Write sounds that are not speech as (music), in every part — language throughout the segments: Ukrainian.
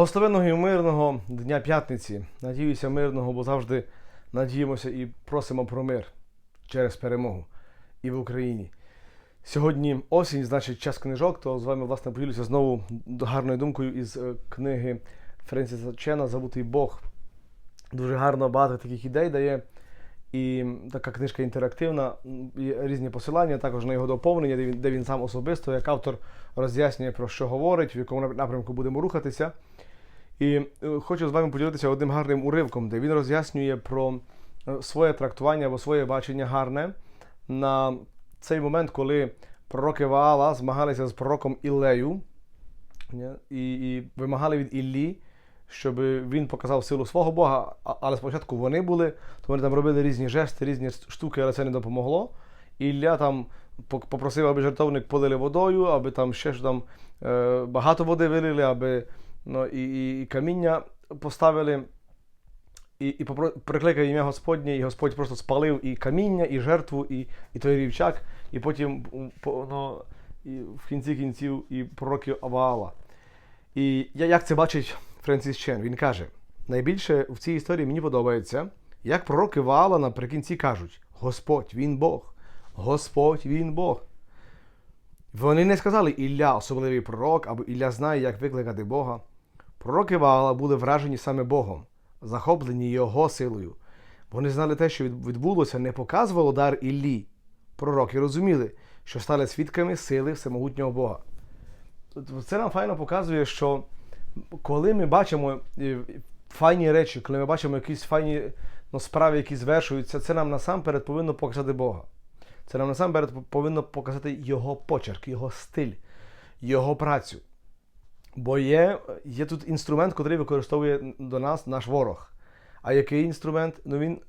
Благословенного і мирного дня п'ятниці. Надіюся, мирного, бо завжди надіємося і просимо про мир через перемогу і в Україні. Сьогодні осінь, значить час книжок, то з вами власне поділюся знову гарною думкою із е, книги Френсіса Чена Забутий Бог. Дуже гарно багато таких ідей дає. І така книжка інтерактивна, є різні посилання, також на його доповнення, де він, де він сам особисто, як автор роз'яснює, про що говорить, в якому напрямку будемо рухатися. І е, хочу з вами поділитися одним гарним уривком, де він роз'яснює про е, своє трактування або своє бачення гарне на цей момент, коли пророки Ваала змагалися з пророком Іллею і, і вимагали від Іллі, щоб він показав силу свого Бога, але спочатку вони були, то вони там робили різні жести, різні штуки, але це не допомогло. Ілля там попросив, аби жертовник полили водою, аби там ще ж там е, багато води вилили, аби ну, і, і, каміння поставили. І, і прикликав ім'я Господнє, і Господь просто спалив і каміння, і жертву, і, і той рівчак, і потім по- ну, і в кінці кінців і пророків Аваала. І як це бачить Френсіс Чен? Він каже: найбільше в цій історії мені подобається, як пророки Ваала наприкінці кажуть: Господь, він Бог, Господь, він Бог. Вони не сказали Ілля особливий пророк, або Ілля знає, як викликати Бога. Пророки Ваала були вражені саме Богом, захоплені його силою. Вони знали те, що відбулося, не показувало дар Іллі. Пророки розуміли, що стали свідками сили всемогутнього Бога. Це нам файно показує, що коли ми бачимо е, файні речі, коли ми бачимо якісь файні ну, справи, які звершуються, це нам насамперед повинно показати Бога. Це нам насамперед повинно показати Його почерк, Його стиль, Його працю. Бо є, є тут інструмент, який використовує до нас наш ворог. А який інструмент? Ну він,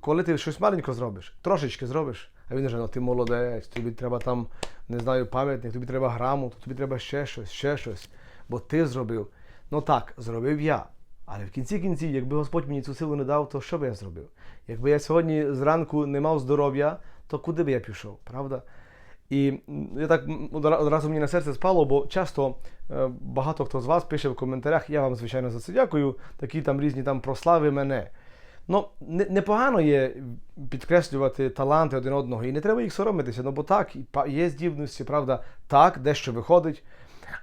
коли ти щось маленько зробиш, трошечки зробиш, а він вже, ну ти молодець, тобі треба там, не знаю, пам'ятник, тобі треба грамоту, тобі треба ще щось, ще щось. Бо ти зробив. Ну так, зробив я. Але в кінці кінців, якби Господь мені цю силу не дав, то що би я зробив? Якби я сьогодні зранку не мав здоров'я, то куди би я пішов, правда? І я так одразу мені на серце спало, бо часто е, багато хто з вас пише в коментарях, я вам, звичайно, за це дякую, такі там різні там прослави мене. Ну, непогано є підкреслювати таланти один одного, і не треба їх соромитися, ну бо так, є здібності, правда, так, дещо виходить.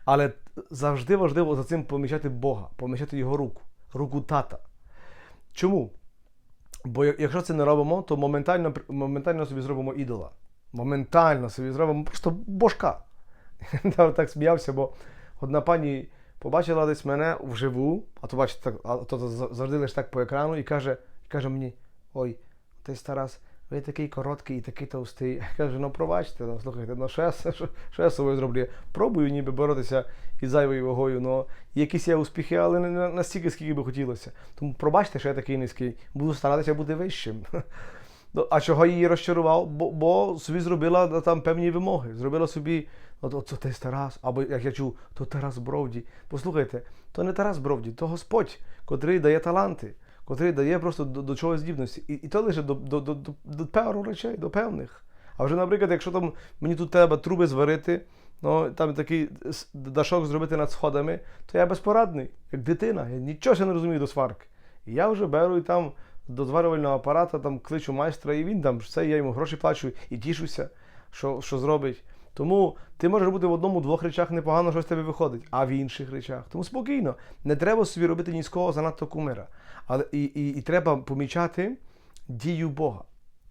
Але завжди важливо за цим помічати Бога, помічати його руку, руку тата. Чому? Бо якщо це не робимо, то моментально, моментально собі зробимо ідола. Моментально собі зробимо просто божка. (laughs) Я так сміявся, бо одна пані побачила десь мене вживу, а то бачите, так, а то завжди лише так по екрану, і каже, і каже мені: ой, ти Тарас, ви такий короткий і такий товстий. Я кажу, ну пробачте, ну слухайте, ну що, я що, що я з собою зроблю? Пробую ніби боротися із зайвою вагою, ну якісь є успіхи, але не настільки, скільки би хотілося. Тому пробачте, що я такий низький, буду старатися бути вищим. (laughs) А чого її розчарував? Бо, бо собі зробила ну, там певні вимоги. Зробила собі, от, от, це Тарас, або як я чув, то Тарас Бровді. Послухайте, то не Тарас Бровді, то Господь, котрий дає таланти, котрий дає просто до, до чогось здібності. І, і то лише до, до, до, до, до пару речей, до певних. А вже, наприклад, якщо там мені тут треба труби зварити, ну там такий дашок зробити над сходами, то я безпорадний, як дитина. Я нічого ще не розумію до сварки. І я вже беру і там до зварювального апарата там кличу майстра, і він там все, я йому гроші плачу і тішуся, що, що зробить. Тому ти можеш бути в одному-двох речах непогано, що з тебе виходить, а в інших речах. Тому спокійно, не треба собі робити ні з кого занадто кумира. Але і, і, і треба помічати дію Бога.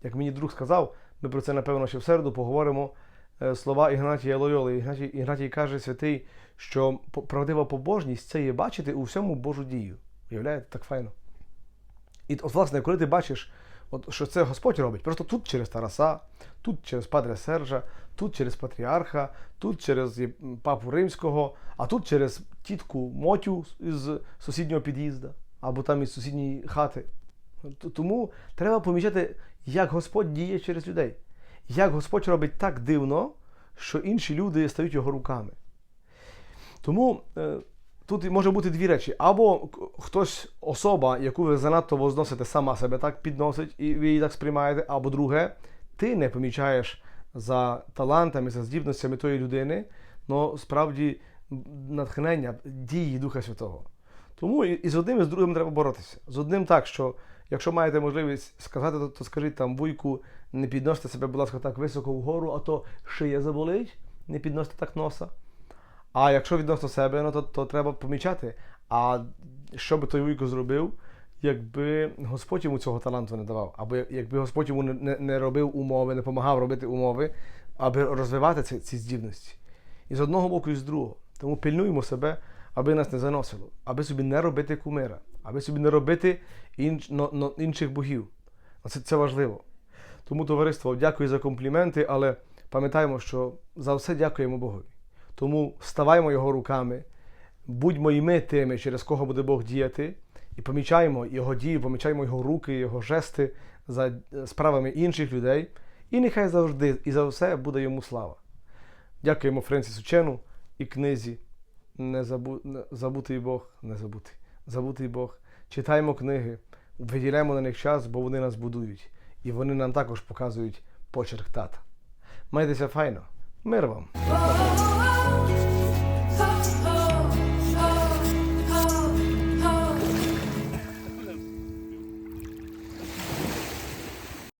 Як мені друг сказав, ми про це напевно ще в середу поговоримо. е, Слова Ігнатія Лойоли. Ігнатій, Ігнатій каже святий, що правдива побожність це є бачити у всьому Божу дію. Уявляєте, так файно. І от, власне, коли ти бачиш, от, що це Господь робить, просто тут через Тараса, тут через Падре Сержа, тут через патріарха, тут через папу римського, а тут через тітку Мотю із сусіднього під'їзда або там із сусідньої хати. Тому треба помічати, як Господь діє через людей, як Господь робить так дивно, що інші люди стають його руками. Тому е, тут може бути дві речі. Або хтось, особа, яку ви занадто возносите, сама себе так підносить, і ви її так сприймаєте, або друге, ти не помічаєш за талантами, за здібностями тої людини, але справді натхнення дії Духа Святого. Тому і, з одним, і з другим треба боротися. З одним так, що якщо маєте можливість сказати, то, то скажіть там вуйку, не підносите себе, будь ласка, так високо вгору, а то шия заболить, не підносите так носа. А якщо відносно себе, ну то, то треба помічати. А що би той вуйко зробив, якби Господь йому цього таланту не давав, або якби Господь йому не, не, не робив умови, не допомагав робити умови, аби розвивати ці, ці здібності. І з одного боку, і з другого. Тому пильнуємо себе, аби нас не заносило, аби собі не робити кумира, аби собі не робити інш, но, но, інших богів. Це, це важливо. Тому, товариство, дякую за компліменти, але пам'ятаємо, що за все дякуємо Богові. Тому ставаймо його руками, будьмо і ми тими, через кого буде Бог діяти, і помічаємо його дії, помічаємо його руки, його жести за е, справами інших людей. І нехай завжди і за все буде йому слава. Дякуємо Френсісу Чену і книзі не забу... Забутий Бог, не забутий. Забутий Бог. Читаємо книги, виділяємо на них час, бо вони нас будують. І вони нам також показують почерк тата. Майтеся файно. Мир вам! love.